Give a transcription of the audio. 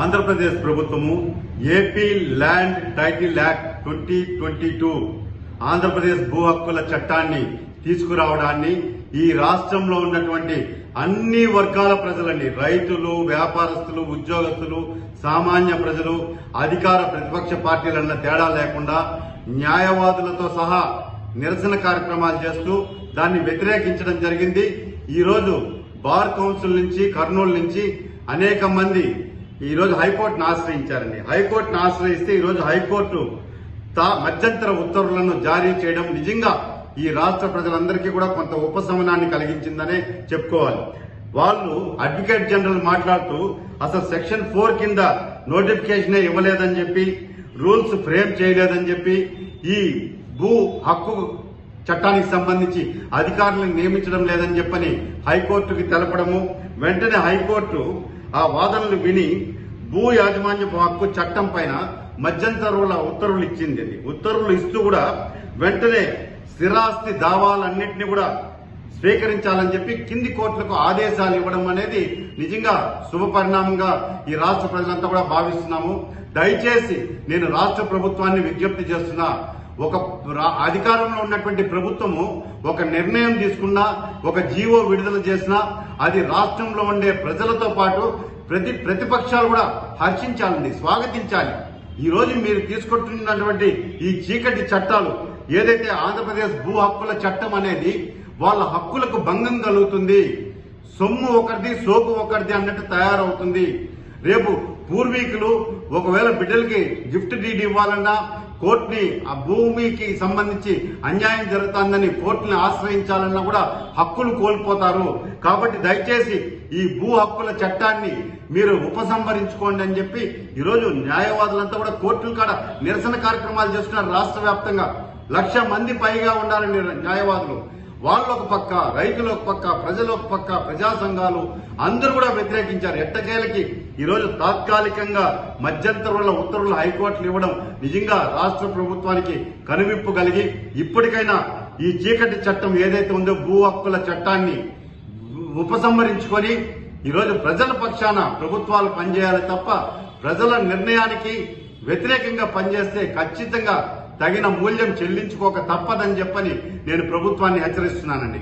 ఆంధ్రప్రదేశ్ ప్రభుత్వము AP land title act twenty twenty two Andhra Pradesh భూ హక్కుల చట్టాన్ని తీసుకురావడాన్ని ఈ రాష్ట్రంలో ఉన్నటువంటి అన్ని వర్గాల ప్రజలని రైతులు వ్యాపారస్తులు ఉద్యోగస్తులు సామాన్య ప్రజలు అధికార ప్రతిపక్ష పార్టీలన్న తేడా లేకుండా న్యాయవాదులతో సహా నిరసన కార్యక్రమాలు చేస్తూ దాన్ని వ్యతిరేకించడం జరిగింది. ఈరోజు బార్ కౌన్సిల్ నుంచి కర్నూలు నుంచి అనేక మంది ఈరోజు హైకోర్టును ఆశ్రయించారండి. హైకోర్టును ఆశ్రయిస్తే ఈరోజు హైకోర్టు తా- మధ్యంతర ఉత్తర్వులను జారీ చేయడం నిజంగా ఈ రాష్ట్ర ప్రజలందరికీ కూడా కొంత ఉపశమనాన్ని కలిగించిందనే చెప్పుకోవాలి. వాళ్ళు అడ్వకేట్ జనరల్ మాట్లాడుతూ అసలు సెక్షన్ ఫోర్ కింద నోటిఫికేషనే ఇవ్వలేదని చెప్పి రూల్స్ ఫ్రేమ్ చేయలేదని చెప్పి ఈ భూ హక్కు చట్టానికి సంబంధించి అధికారులను నియమించడం లేదని చెప్పని హైకోర్టుకి తెలపడము వెంటనే హైకోర్టు ఆ వాదనలు విని భూ యాజమాన్యపు హక్కు చట్టం పైన మధ్యంతరుల ఉత్తర్వులు ఇచ్చింది అది. ఉత్తర్వులు ఇస్తూ కూడా వెంటనే స్థిరాస్తి దావాలన్నింటినీ కూడా స్వీకరించాలని చెప్పి కింది కోర్టులకు ఆదేశాలు ఇవ్వడం అనేది నిజంగా శుభ పరిణామంగా ఈ రాష్ట్ర ప్రజలంతా కూడా భావిస్తున్నాము. దయచేసి నేను రాష్ట్ర ప్రభుత్వాన్ని విజ్ఞప్తి చేస్తున్నా. ఒక రా- అధికారంలో ఉన్నటువంటి ప్రభుత్వము ఒక నిర్ణయం తీసుకున్నా ఒక జీవో విడుదల చేసినా అది రాష్ట్రంలో ఉండే ప్రజలతో పాటు ప్రతి ప్రతిపక్షాలు కూడా హర్షించాలండి స్వాగతించాలి. ఈ రోజు మీరు తీసుకుంటున్నటువంటి ఈ చీకటి చట్టాలు ఏదైతే ఆంధ్రప్రదేశ్ భూ హక్కుల చట్టం అనేది వాళ్ళ హక్కులకు భంగం కలుగుతుంది. సొమ్ము ఒకరిది సోకు ఒకరిది అన్నట్టు తయారవుతుంది. రేపు పూర్వీకులు ఒకవేళ బిడ్డలకి గిఫ్ట్ డీడ్ ఇవ్వాలన్నా కోర్టుని ఆ భూమికి సంబంధించి అన్యాయం జరుగుతుందని కోర్టుని ఆశ్రయించాలన్నా కూడా హక్కులు కోల్పోతారు. కాబట్టి దయచేసి ఈ భూ హక్కుల చట్టాన్ని మీరు ఉపసంహరించుకోండి అని చెప్పి ఈరోజు న్యాయవాదులంతా కూడా కోర్టుల కాడ నిరసన కార్యక్రమాలు చేస్తున్నారు రాష్ట్ర వ్యాప్తంగా. లక్ష మంది పైగా ఉండాలని న్యాయవాదులు. వాళ్ళు ఒక పక్క రైతులు ఒక పక్క ప్రజలు ఒక పక్క ప్రజా సంఘాలు అందరూ కూడా వ్యతిరేకించారు. ఎట్టకేలకి? ఈరోజు తాత్కాలికంగా మధ్యంతరుల ఉత్తర్వులు హైకోర్టులు ఇవ్వడం నిజంగా రాష్ట్ర ప్రభుత్వానికి కనువిప్పు కలిగి ఇప్పటికైనా ఈ చీకటి చట్టం ఏదైతే ఉందో భూ హక్కుల చట్టాన్ని ఉపసంహరించుకొని ఈరోజు ప్రజల పక్షాన ప్రభుత్వాలు పనిచేయాలి తప్ప ప్రజల నిర్ణయానికి వ్యతిరేకంగా పనిచేస్తే ఖచ్చితంగా తగిన మూల్యం చెల్లించుకోక తప్పదని చెప్పని నేను ప్రభుత్వాన్ని హెచ్చరిస్తున్నానండి.